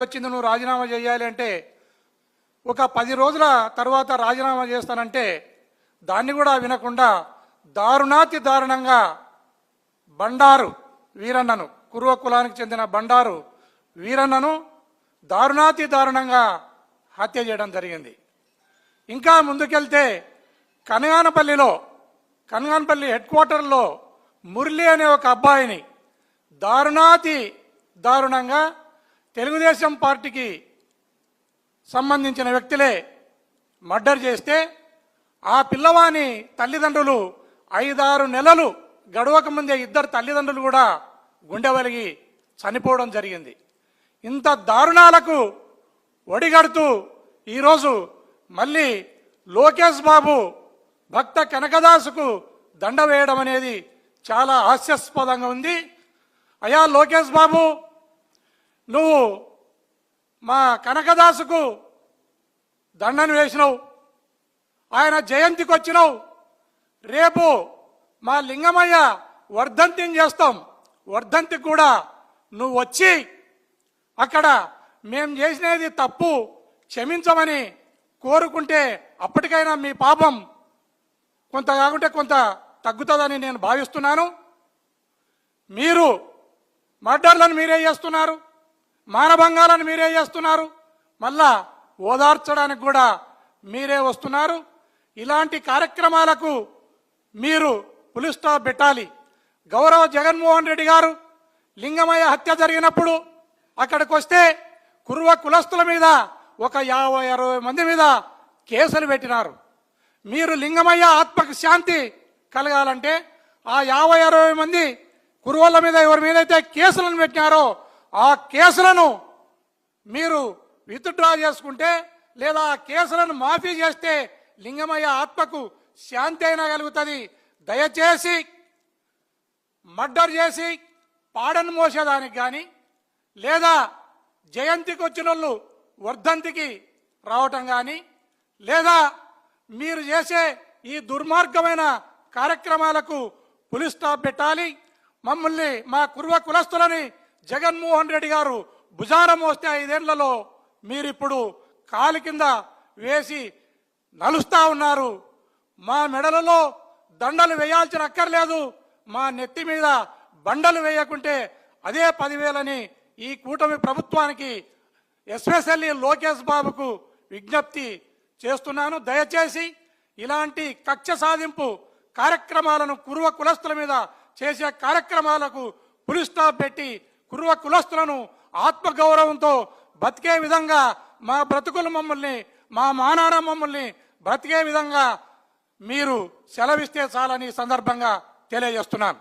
వచ్చింది నువ్వు రాజీనామా చేయాలి అంటే ఒక పది రోజుల తర్వాత రాజీనామా చేస్తానంటే దాన్ని కూడా వినకుండా దారుణాతి దారుణంగా బండారు వీరన్నను కురువ కులానికి చెందిన బండారు వీరన్నను దారుణాతి దారుణంగా హత్య చేయడం జరిగింది. ఇంకా ముందుకెళ్తే కనగానపల్లిలో కనగానపల్లి హెడ్ క్వార్టర్లో మురళి అనే ఒక అబ్బాయిని దారుణాతి దారుణంగా తెలుగుదేశం పార్టీకి సంబంధించిన వ్యక్తులే మర్డర్ చేస్తే ఆ పిల్లవాని తల్లిదండ్రులు ఐదారు నెలలు గడవక ముందే ఇద్దరు తల్లిదండ్రులు కూడా గుండె వలిగి చనిపోవడం జరిగింది. ఇంత దారుణాలకు ఒడిగడుతూ ఈరోజు మళ్ళీ లోకేష్ బాబు భక్త కనకదాసుకు దండ వేయడం అనేది చాలా హాస్యాస్పదంగా ఉంది. అయా లోకేష్ బాబు నువ్వు మా కనకదాసుకు దండను వేసినావు. ఆయన జయంతికి వచ్చినావు రేపు మా లింగమయ్య వర్ధంతిని చేస్తాం. వర్ధంతి కూడా నువ్వు వచ్చి అక్కడ మేం చేసినది తప్పు క్షమించమని కోరుకుంటే అప్పటికైనా మీ పాపం కొంత కాకుంటే కొంత తగ్గుతుందని నేను భావిస్తున్నాను. మీరు మర్డర్లను మీరే చేస్తున్నారు? మానభంగాలను మీరే చేస్తున్నారు. మళ్ళా ఓదార్చడానికి కూడా మీరే వస్తున్నారు. ఇలాంటి కార్యక్రమాలకు మీరు పులిస్టా పెట్టాలి. గౌరవ జగన్మోహన్ రెడ్డి గారు లింగమయ్య హత్య జరిగినప్పుడు అక్కడికి వస్తే కురువ కులస్తుల మీద ఒక యాభై అరవై మంది మీద కేసులు పెట్టినారు. మీరు లింగమయ్య ఆత్మకు శాంతి కలగాలంటే ఆ యాభై అరవై మంది కురువల మీద ఎవరి మీద అయితే కేసులను పెట్టినారో ఆ కేసులను మీరు విత్డ్రా చేసుకుంటే లేదా ఆ కేసులను మాఫీ చేస్తే లింగమయ్య ఆత్మకు శాంతి అయినా కలుగుతుంది. దయచేసి మర్డర్ చేసి పాడను మోసేదానికి కానీ లేదా జయంతికి వచ్చిన వాళ్ళు వర్ధంతికి రావటం కానీ లేదా మీరు చేసే ఈ దుర్మార్గమైన కార్యక్రమాలకు పులి స్టాప్ పెట్టాలి. మమ్మల్ని మా కుర్వ కులస్తులని జగన్మోహన్ రెడ్డి గారు భుజాన మోస్తే ఐదేళ్ళలో మీరిప్పుడు కాలు కింద వేసి నలుస్తా ఉన్నారు. మా మెడలలో దండలు వేయాల్సిన అక్కర్లేదు. మా నెత్తి మీద బండలు వేయకుంటే అదే పదివేలని ఈ కూటమి ప్రభుత్వానికి ఎస్పెషల్లీ లోకేష్ బాబుకు విజ్ఞప్తి చేస్తున్నాను. దయచేసి ఇలాంటి కక్ష సాధింపు కార్యక్రమాలను కురువ కులస్తుల మీద చేసే కార్యక్రమాలకు పులి స్టాప్ పెట్టి కురువ కులస్తులను ఆత్మగౌరవంతో బతికే విధంగా మా బ్రతుకులు మమ్మల్ని మా మానాడ మమ్మల్ని బ్రతికే విధంగా మీరు సెలవిస్తే చాలని సందర్భంగా తెలియజేస్తున్నాను.